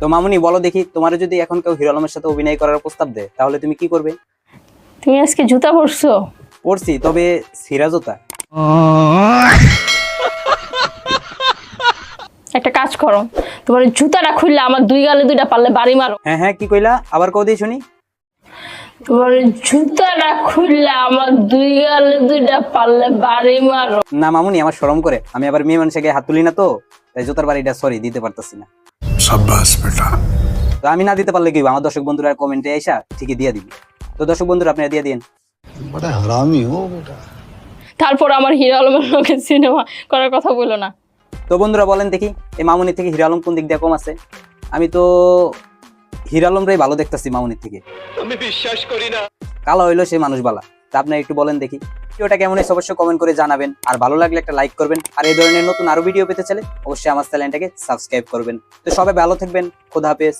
তো মামুনি বলো দেখি তোমার যদি এখন কেউ হিরো আলমের সাথে অভিনয় করার প্রস্তাব দেয় তাহলে তুমি কি করবে? তুমি আজকে জুতা পরছো? পড়ছি তবে সিরাজতা একটা কাজ করো তোমার জুতাটা খুললে আমার দুই গালে দুইটা পারলে বাড়ি মারো। হ্যাঁ হ্যাঁ কি কইলা? আবার কও দিয়ে শুনি। তোমার জুতাটা খুললে আমার দুই গালে দুইটা পারলে বাড়ি মারো। না মামুনি আমার শরম করে। আমি আবার মেয়ে মানুষকে হাত তুলি না তো তাই জুতার বাড়িটা সরি দিতে পারতাছি না। সাব্বাস বেটা। তো আমি না দিতে পারলে কি আমার দর্শক বন্ধুরা কমেন্টে এসা ঠিকই দিয়ে দিবি। তো দর্শক বন্ধুরা আপনারা দিয়ে দিন। বড় হারামি ও বেটা। তারপর আমার হিরো আলমের লোকে সিনেমা করার কথা বলো না। তো বন্ধুরা বলেন দেখি এই মামুনি থেকে হিরো আলম কোন দিক দিয়ে কম আছে? আমি তো হিরো আলমরাই ভালো দেখতাছি মামুনির থেকে। আমি বিশ্বাস করি না। কালো হইল সে মানুষ বালা তা আপনারা একটু বলেন দেখি। ভিডিওটা কেমন হয়েছে অবশ্যই কমেন্ট করে জানাবেন। আর ভালো লাগলে একটা লাইক করবেন। আর এই ধরনের নতুন আরও ভিডিও পেতে চাইলে অবশ্যই আমার চ্যানেলটাকে সাবস্ক্রাইব করবেন। তো সবাই ভালো থাকবেন। খোদা হাফেজ।